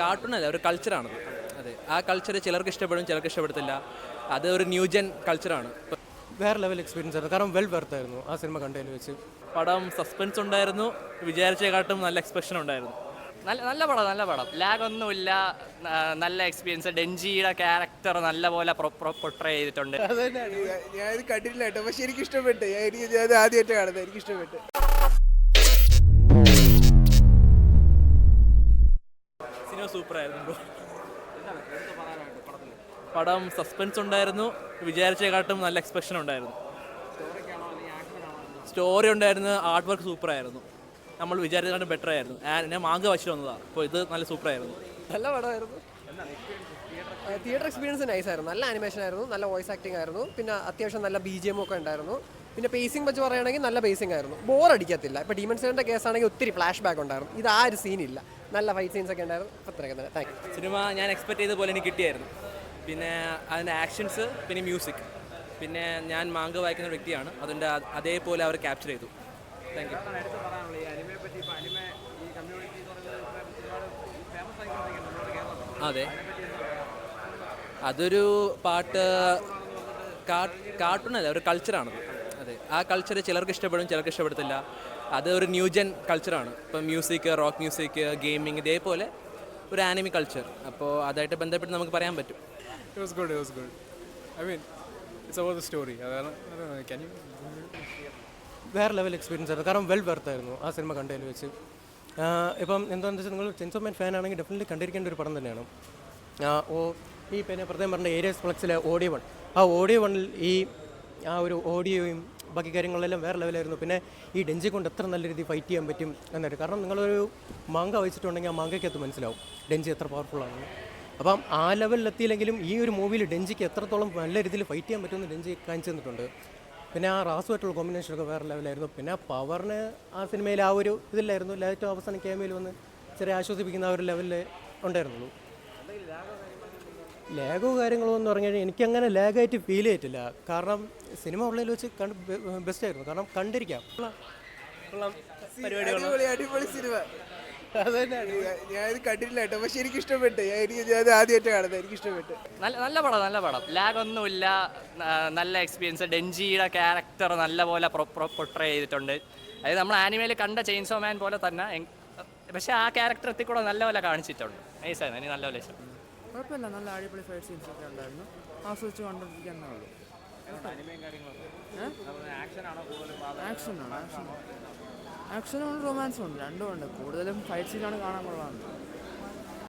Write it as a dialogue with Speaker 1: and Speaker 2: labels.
Speaker 1: Cartoon അല്ല ഒരു കൾച്ചറാണ് അതെ ആ കൾച്ചർ ചിലർക്ക് ഇഷ്ടപ്പെടും ചിലർക്ക് ഇഷ്ടപ്പെടത്തില്ല. അത് ഒരു ന്യൂജൻ കൾച്ചറാണ്
Speaker 2: വേറെ ലെവൽ എക്സ്പീരിയൻസ് ആയിരുന്നു. കാരണം വെൽ വെർത്തായിരുന്നു ആ സിനിമ കണ്ടതിൽ വെച്ച്.
Speaker 1: പടം സസ്പെൻസ് ഉണ്ടായിരുന്നു. വിചാരിച്ചേക്കാട്ടും നല്ല എക്സ്പ്രഷൻ ഉണ്ടായിരുന്നു.
Speaker 3: നല്ല നല്ല പടം നല്ല പടം. ലാഗ് ഒന്നുമില്ല. നല്ല എക്സ്പീരിയൻസ് ഡെൻജിയുടെ ക്യാരക്ടർ നല്ലപോലെ പൊട്രേ ചെയ്തിട്ടുണ്ട്.
Speaker 4: ഞാൻ ഇത് കണ്ടിട്ടില്ല കേട്ടോ. പക്ഷെ എനിക്ക് ഇഷ്ടപ്പെട്ടു ഞാൻ ആദ്യമായിട്ട് കാണുന്നത്. എനിക്ക് ഇഷ്ടപ്പെട്ടു
Speaker 1: സൂപ്പറായിരുന്നു പടം സസ്പെൻസ് ഉണ്ടായിരുന്നു. വിചാരിച്ചേക്കാട്ടും നല്ല എക്സ്പ്രഷൻ ഉണ്ടായിരുന്നു. സ്റ്റോറി ഉണ്ടായിരുന്നു. ആർട്ട് വർക്ക് സൂപ്പറായിരുന്നു നമ്മൾ വിചാരിച്ചേക്കാട്ടും ബെറ്റർ ആയിരുന്നു. ഞാൻ മാങ്ക വശം വന്നതാണ് അപ്പോൾ ഇത് നല്ല സൂപ്പറായിരുന്നു
Speaker 5: നല്ല പടമായിരുന്നു. തിയേറ്റർ എക്സ്പീരിയൻസ് നൈസ് ആയിരുന്നു. നല്ല ആനിമേഷൻ ആയിരുന്നു. നല്ല വോയിസ് ആക്ടിംഗ് ആയിരുന്നു. പിന്നെ അത്യാവശ്യം നല്ല ബി ജി എം ഒക്കെ ഉണ്ടായിരുന്നു. പിന്നെ പേസിംഗ് വെച്ച് പറയുകയാണെങ്കിൽ നല്ല പേസിംഗ് ആയിരുന്നു. ബോർ അടിക്കത്തില്ല. ഇപ്പോൾ ഡീമൻ സെവന്റെ കേസ് ആണെങ്കിൽ ഒത്തിരി ഫ്ലാഷ് ബാക്ക് ഉണ്ടായിരുന്നു. ഇത് ആ ഒരു സീനില്ല നല്ല ഫൈറ്റ് സീൻസ് ഒക്കെ ഉണ്ടായിരുന്നു. അത്രയൊക്കെ തന്നെ. താങ്ക് യു
Speaker 1: സിനിമ ഞാൻ എക്സ്പെക്ട് ചെയ്ത പോലെ എനിക്ക് കിട്ടിയായിരുന്നു. പിന്നെ അതിന്റെ ആക്ഷൻസ് പിന്നെ മ്യൂസിക് പിന്നെ ഞാൻ മാങ്ക വായിക്കുന്ന വ്യക്തിയാണ്. അതിന്റെ അതേപോലെ അവർ ക്യാപ്ചർ ചെയ്തു. താങ്ക് യു അതെ. അതൊരു പാട്ട് കാർട്ടൂൺ അല്ല ഒരു കൾച്ചറാണത് അതെ. ആ കൾച്ചർ ചിലർക്ക് ഇഷ്ടപ്പെടും ചിലർക്ക് ഇഷ്ടപ്പെടത്തില്ല. അത് ഒരു ന്യൂജൻ കൾച്ചറാണ് ഇപ്പം മ്യൂസിക് റോക്ക് മ്യൂസിക് ഗെയിമിങ് ഇതേപോലെ ഒരു ആനിമി കൾച്ചർ അപ്പോൾ അതായിട്ട് ബന്ധപ്പെട്ട് നമുക്ക് പറയാൻ പറ്റും.
Speaker 2: It was good it was good I mean it's over the story അതാണ് ക്യാൻ യു വേറെ ലെവൽ എക്സ്പീരിയൻസ് ആയിരുന്നു. കാരണം വെൽ വെർത്ത് ആയിരുന്നു ആ സിനിമ കണ്ടതിൽ വെച്ച്. ആഹ് ഇപ്പം എന്താണെന്ന് വെച്ചാൽ നിങ്ങൾ ചെൻസോ മാൻ ഫാൻ ആണെങ്കിൽ ഡെഫിനറ്റ്ലി കണ്ടിരിക്കേണ്ട ഒരു പടം തന്നെയാണ്. ആഹ് ഓ ഈ പിന്നെ പ്രത്യേകം പറഞ്ഞ ഏരിയസ് ഫ്ലക്സിലെ ഓഡിയോ വൺ ആ ഓഡിയോ വണ്ണിൽ ഈ ആ ഒരു ഓഡിയോയും ബാക്കി കാര്യങ്ങളെല്ലാം വേറെ ലെവലായിരുന്നു. പിന്നെ ഈ ഡെഞ്ചി കൊണ്ട് എത്ര നല്ല രീതിയിൽ ഫൈറ്റ് ചെയ്യാൻ പറ്റും എന്നായിട്ട് കാരണം നിങ്ങളൊരു മാങ്ക വെച്ചിട്ടുണ്ടെങ്കിൽ ആ മാങ്കയ്ക്കകത്ത് മനസ്സിലാവും ഡെഞ്ചി എത്ര പവർഫുൾ ആണെന്ന്. അപ്പം ആ ലെവലിൽ എത്തിയില്ലെങ്കിലും ഈ ഒരു മൂവിയിൽ ഡെഞ്ചിക്ക് എത്രത്തോളം നല്ല രീതിയിൽ ഫൈറ്റ് ചെയ്യാൻ പറ്റുമെന്ന് ഡെഞ്ചി കാണിച്ചു തന്നിട്ടുണ്ട്. പിന്നെ ആ റാസുമായിട്ടുള്ള കോമ്പിനേഷനൊക്കെ വേറെ ലെവലായിരുന്നു പിന്നെ പവറിന് ആ സിനിമയിൽ ആ ഒരു ഇതില്ലായിരുന്നു. ലൈറ്റ് അവസാനം ക്യാമയിൽ വന്ന് ചെറിയ ആശ്വസിപ്പിക്കുന്ന ആ ഒരു ലെവലിൽ ഉണ്ടായിരുന്നുള്ളൂ. ലാഗോ കാര്യങ്ങളോ എന്ന് പറഞ്ഞു കഴിഞ്ഞാൽ എനിക്കങ്ങനെ ലാഗായിട്ട് ഫീൽ ചെയ്തിട്ടില്ല. കാരണം സിനിമ ഉള്ളതിൽ വെച്ച് കണ്ട് ബെസ്റ്റ് ആയിരുന്നു. കാരണം കണ്ടിരിക്കാം.
Speaker 4: കണ്ടിട്ടില്ല കേട്ടോ. പക്ഷെ എനിക്ക് ഇഷ്ടപ്പെട്ടു ഞാൻ എനിക്ക് ഞാൻ ആദ്യമായിട്ട് കാണുന്നത്. എനിക്ക് ഇഷ്ടപ്പെട്ടു
Speaker 3: നല്ല നല്ല പടം നല്ല പടം. ലാഗ് ഒന്നുമില്ല. നല്ല എക്സ്പീരിയൻസ് ഡെൻജിയുടെ ക്യാരക്ടർ നല്ലപോലെ പൊട്രേ ചെയ്തിട്ടുണ്ട്. അതായത് നമ്മൾ ആനിമയിൽ കണ്ട ചെയിൻസോ മാൻ പോലെ തന്നെ. പക്ഷെ ആ ക്യാരക്ടർ എത്തിക്കൂടെ നല്ലപോലെ കാണിച്ചിട്ടുണ്ട്. നൈസായിരുന്നു എനിക്ക് നല്ലപോലെ ഇഷ്ടം.
Speaker 6: കുഴപ്പമില്ല. നല്ല അടിപൊളി ഫൈറ്റ് സീൻസ് ഒക്കെ ഉണ്ടായിരുന്നു. ആസ്വദിച്ച് കണ്ടിരിക്കാന്നേ ഉള്ളൂ. ആക്ഷനാണ് ആക്ഷനും ഉണ്ട് റൊമാൻസും ഉണ്ട്. രണ്ടും ഉണ്ട്. കൂടുതലും ഫൈറ്റ് സീനാണ് കാണാൻ കൊള്ളാറുണ്ട്